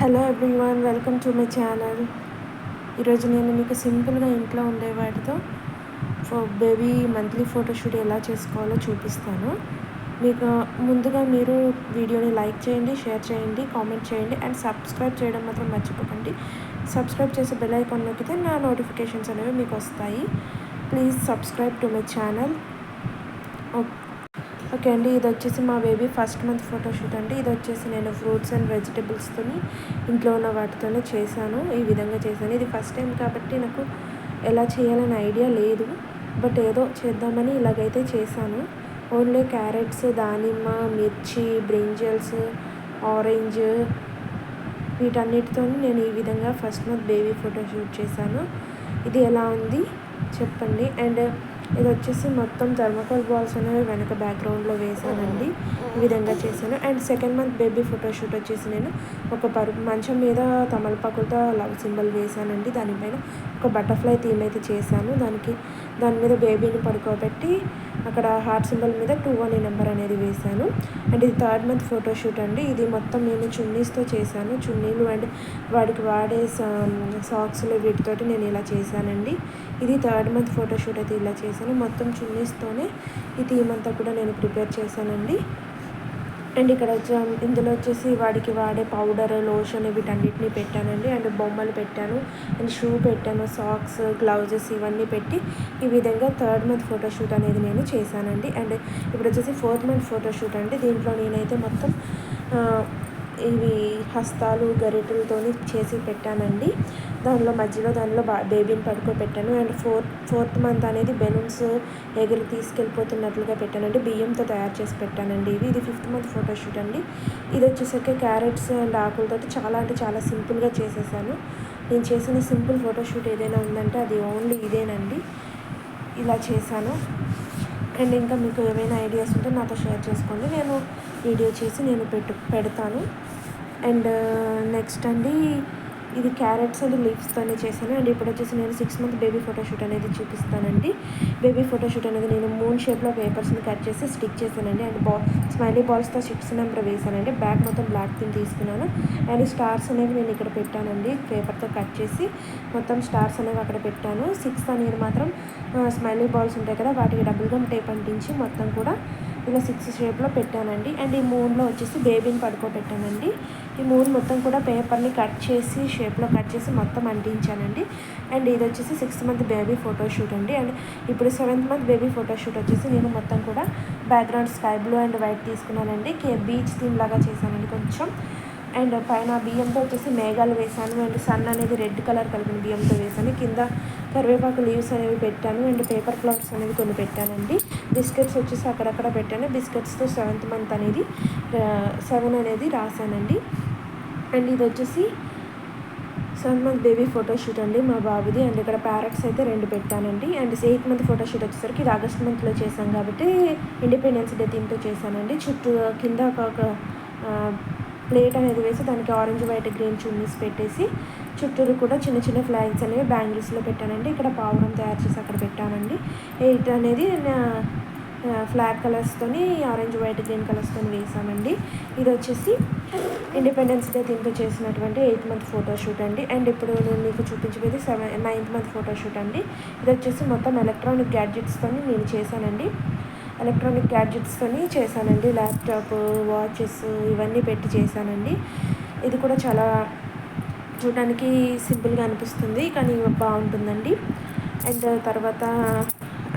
Hello everyone welcome to my channel. ఈరోజు నేను మీకు సింపుల్గా ఇంట్లో ఉండే వాటితో ఫో బేబీ మంత్లీ ఫోటోషూట్ ఎలా చేసుకోవాలో చూపిస్తాను. మీకు ముందుగా మీరు వీడియోని లైక్ చేయండి షేర్ చేయండి కామెంట్ చేయండి అండ్ సబ్స్క్రైబ్ చేయడం మాత్రం మర్చిపోకండి. సబ్స్క్రైబ్ చేసి బెల్ ఐకాన్ నొక్కితే నా నోటిఫికేషన్స్ అనేవి మీకు వస్తాయి. Please subscribe to my channel. Okay okay అండి ఇది వచ్చేసి మా బేబీ ఫస్ట్ మంత్ ఫోటోషూట్ అండి. ఇది వచ్చేసి నేను ఫ్రూట్స్ అండ్ వెజిటేబుల్స్తోని ఇంట్లో ఉన్న వాటితోనే చేశాను ఈ విధంగా చేశాను. ఇది ఫస్ట్ టైం కాబట్టి నాకు ఎలా చేయాలని ఐడియా లేదు బట్ ఏదో చేద్దామని ఇలాగైతే చేశాను. ఓన్లీ క్యారెట్స్ దానిమ్మ మిర్చి బ్రింజల్స్ ఆరెంజ్ వీటన్నిటితో నేను ఈ విధంగా ఫస్ట్ మంత్ బేబీ ఫోటోషూట్ చేశాను. ఇది ఎలా ఉంది? చెప్పండి. అండ్ ఇది వచ్చేసి మొత్తం థర్మకోల్ బాల్స్ అనేవి వెనక బ్యాక్గ్రౌండ్లో వేసానండి ఈ విధంగా చేశాను. And second month baby photoshoot వచ్చేసి నేను ఒక పరు మంచం మీద తమలపాకులతో లవ్ సింబల్ వేసానండి దానిపైన ఒక బటర్ఫ్లై థీమ్ అయితే చేశాను. దానికి దాని మీద బేబీని పడుకోబెట్టి అక్కడ హార్ట్ సింబల్ మీద టూ అనే నెంబర్ అనేది వేశాను. అండ్ ఇది థర్డ్ మంత్ ఫోటోషూట్ అండి. ఇది మొత్తం నేను చున్నీస్తో చేశాను. చున్నీలు అండ్ వాడికి వాడే సాక్స్లు వీటితోటి నేను ఇలా చేశానండి. ఇది థర్డ్ మంత్ ఫోటోషూట్ అయితే ఇలా చేశాను. మొత్తం చున్నీస్తోనే ఈ థీమ్ అంతా కూడా నేను ప్రిపేర్ చేశానండి. అండ్ ఇక్కడ వచ్చి ఇందులో వచ్చేసి వాడికి వాడే పౌడర్ లోషన్ వీటన్నిటిని పెట్టానండి. అండ్ బొమ్మలు పెట్టాను. అండ్ షూ పెట్టాను సాక్స్ గ్లౌజెస్ ఇవన్నీ పెట్టి ఈ విధంగా థర్డ్ మంత్ ఫోటోషూట్ అనేది నేను చేశానండి. అండ్ ఇప్పుడు వచ్చేసి ఫోర్త్ మంత్ ఫోటోషూట్ అండి. దీంట్లో నేనైతే మొత్తం ఇవి హస్తాలు గరిటెలతోని చేసి పెట్టానండి. దానిలో మధ్యలో దానిలో బా బేబీని పడుకోబెట్టాను. అండ్ ఫోర్త్ ఫోర్త్ మంత్ అనేది బెలూన్స్ ఎగిరి తీసుకెళ్ళిపోతున్నట్లుగా పెట్టానండి. బియ్యంతో తయారు చేసి పెట్టానండి ఇది ఇది ఫిఫ్త్ మంత్ ఫోటోషూట్ అండి. ఇది వచ్చేసరికి క్యారెట్స్ అండ్ ఆకులతో చాలా అంటే చాలా సింపుల్గా చేసేసాను. నేను చేసిన సింపుల్ ఫోటోషూట్ ఏదైనా ఉందంటే అది ఓన్లీ ఇదేనండి. ఇలా చేశాను. అండ్ ఇంకా మీకు ఏమైనా ఐడియాస్ ఉంటే నాతో షేర్ చేసుకోండి. నేను వీడియో చేసి నేను పెట్టు పెడతాను. అండ్ నెక్స్ట్ అండి ఇది క్యారెట్స్ అండ్ లీవ్స్తోనే చేశాను. అండ్ ఇప్పుడు వచ్చేసి నేను సిక్స్ మంత్ బేబీ ఫోటోషూట్ అనేది చూపిస్తానండి. బేబీ ఫోటోషూట్ అనేది నేను మూన్ షేప్లో పేపర్స్ని కట్ చేసి స్టిక్ చేశానండి. అండ్ బా స్మైలీ బాల్స్తో సిక్స్ నెంబర్ వేసానండి బ్యాక్ మొత్తం బ్లాక్ థింగ్ తీసుకున్నాను. అండ్ స్టార్స్ అనేవి నేను ఇక్కడ పెట్టానండి. పేపర్తో కట్ చేసి మొత్తం స్టార్స్ అనేవి అక్కడ పెట్టాను. సిక్స్ అనేది మాత్రం స్మైలీ బాల్స్ ఉంటాయి కదా వాటికి డబుల్ గమ్ టేప్ అంటించి మొత్తం కూడా ఇలా సిక్స్ షేప్లో పెట్టానండి. అండ్ ఈ మూన్లో వచ్చేసి బేబీని పడుకోబెట్టానండి. ఈ మూన్ మొత్తం కూడా పేపర్ని కట్ చేసి షేప్లో కట్ చేసి మొత్తం అంటించానండి. అండ్ ఇది వచ్చేసి సిక్స్త్ మంత్ బేబీ ఫోటోషూట్ అండి. అండ్ ఇప్పుడు సెవెంత్ మంత్ బేబీ ఫోటోషూట్ వచ్చేసి నేను మొత్తం కూడా background sky blue and white తీసుకున్నానండి. కే బీచ్ థీమ్ లాగా చేశానండి కొంచెం. అండ్ పైన బియ్యంతో వచ్చేసి మేఘాలు వేసాను అండ్ సన్ అనేది రెడ్ కలర్ కలిపిన బియ్యంతో వేసాను కింద కరివేపాకు లీవ్స్ అనేవి పెట్టాను. అండ్ పేపర్ ఫ్లవర్స్ అనేవి కొన్ని పెట్టానండి. బిస్కెట్స్ వచ్చేసి అక్కడక్కడ పెట్టాను. బిస్కెట్స్తో సెవెంత్ మంత్ అనేది సెవెన్ అనేది రాశానండి. అండ్ ఇది వచ్చేసి సెవెన్ మంత్ బేబీ ఫోటోషూట్ అండి మా బాబుది. అండ్ ఇక్కడ ప్యారెట్స్ అయితే రెండు పెట్టానండి. అండ్ ఎయిత్ మంత్ ఫోటోషూట్ వచ్చేసరికి ఇది ఆగస్ట్ మంత్లో చేశాం కాబట్టి ఇండిపెండెన్స్ డే థీమ్తో చేశానండి. చుట్టూ కింద ఒక ప్లేట్ అనేది వేసి దానికి ఆరెంజ్ వైట్ గ్రీన్ చున్నీస్ పెట్టేసి చుట్టూరు కూడా చిన్న చిన్న ఫ్లాగ్స్ అనేవి బ్యాంగిల్స్లో పెట్టానండి. ఇక్కడ పావురం తయారు చేసి అక్కడ పెట్టానండి. ఎయిట్ అనేది ఫ్లాగ్ కలర్స్తోని ఆరెంజ్ వైట్ గ్రీన్ కలర్స్తో వేసామండి. ఇది వచ్చేసి ఇండిపెండెన్స్ డే దీంతో చేసినటువంటి ఎయిత్ మంత్ ఫోటోషూట్ అండి. అండ్ ఇప్పుడు నేను మీకు చూపించేది సెవెన్ నైన్త్ మంత్ ఫోటోషూట్ అండి. ఇది వచ్చేసి మొత్తం ఎలక్ట్రానిక్ గ్యాడ్జెట్స్తో నేను చేశానండి. ఎలక్ట్రానిక్ గ్యాడ్జెట్స్తోని చేశానండి. ల్యాప్టాప్ వాచెస్ ఇవన్నీ పెట్టి చేశానండి. ఇది కూడా చాలా చూడడానికి సింపుల్గా అనిపిస్తుంది కానీ బాగుంటుందండి. అండ్ తర్వాత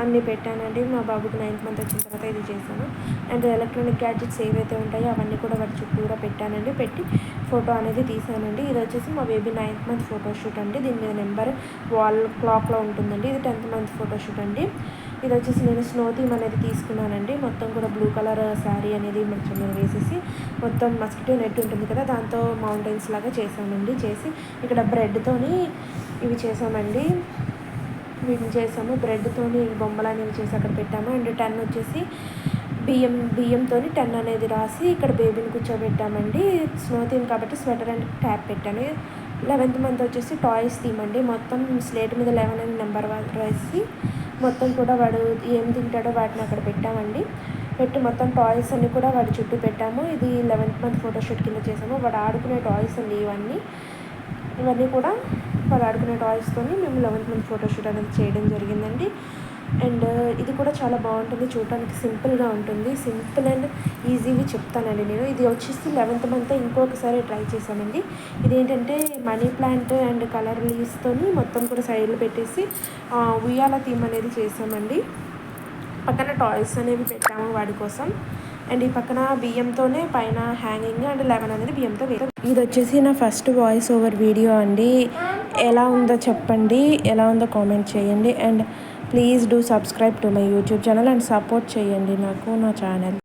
అన్నీ పెట్టానండి. మా బాబుకి నైన్త్ మంత్ వచ్చిన తర్వాత ఇది చేశాను. అండ్ ఎలక్ట్రానిక్ గ్యాడ్జెట్స్ ఏవైతే ఉంటాయో అవన్నీ కూడా వాటి చుట్టూరా పెట్టానండి. పెట్టి ఫోటో అనేది తీసానండి ఇది వచ్చేసి మా బేబీ నైన్త్ మంత్ ఫోటోషూట్ అండి. దీని మీద నెంబర్ వాల్ క్లాక్లో ఉంటుందండి. ఇది టెన్త్ మంత్ ఫోటోషూట్ అండి. ఇది వచ్చేసి నేను స్నో థీమ్ అనేది తీసుకున్నానండి. మొత్తం కూడా బ్లూ కలర్ శారీ అనేది మంచిగా మీద వేసేసి మొత్తం మస్కిటో నెట్ ఉంటుంది కదా దాంతో మౌంటైన్స్ లాగా చేసామండి చేసి ఇక్కడ బ్రెడ్తోని ఇవి చేసామండి వీటిని చేసాము బ్రెడ్తోని బొమ్మలు అనేవి చేసి అక్కడ పెట్టాము. అండ్ టెన్ వచ్చేసి బియ్యం బియ్యంతో టెన్ అనేది రాసి ఇక్కడ బేబీని కూర్చోబెట్టామండి. స్నో థీమ్ కాబట్టి స్వెటర్ అండ్ ట్యాప్ పెట్టాను. లెవెన్త్ మంత్ వచ్చేసి టాయ్స్ థీమ్ అండి. మొత్తం స్లేట్ మీద లెవెన్ అని నెంబర్ రాసి మొత్తం కూడా వాడు ఏం తింటాడో వాటిని అక్కడ పెట్టామండి. పెట్టి మొత్తం టాయ్స్ అన్ని కూడా వాడి చుట్టూ పెట్టాము. ఇది లెవెన్త్ మంత్ ఫోటోషూట్ కింద చేసాము. వాడు ఆడుకునే టాయ్స్ అండి ఇవన్నీ. ఇవన్నీ కూడా వాడు ఆడుకునే టాయ్స్తో మేము లెవెన్త్ మంత్ ఫోటోషూట్ అనేది చేయడం జరిగిందండి. అండ్ uh, ఇది కూడా చాలా బాగుంటుంది. చూడటానికి సింపుల్గా ఉంటుంది. సింపుల్ అండ్ ఈజీవి చెప్తానండి నేను. ఇది వచ్చేసి లెవెన్త్ మంత్ ఇంకొకసారి ట్రై చేశానండి. ఇదేంటంటే మనీ ప్లాంట్ అండ్ కలర్ లీవ్స్తో మొత్తం కూడా సైడ్లో పెట్టేసి ఉయ్యాల థీమ్ అనేది చేసామండి పక్కన టాయ్స్ అనేవి పెట్టాము వాడి కోసం. అండ్ ఈ పక్కన బియ్యంతోనే పైన హ్యాంగింగ్ అండ్ లెమన్ అనేది బియ్యంతో ఇది వచ్చేసి నా ఫస్ట్ వాయిస్ ఓవర్ వీడియో అండి. ఎలా ఉందో చెప్పండి. ఎలా ఉందో కామెంట్ చేయండి. And please do subscribe to my YouTube channel and support చేయండి నాకు నా ఛానల్.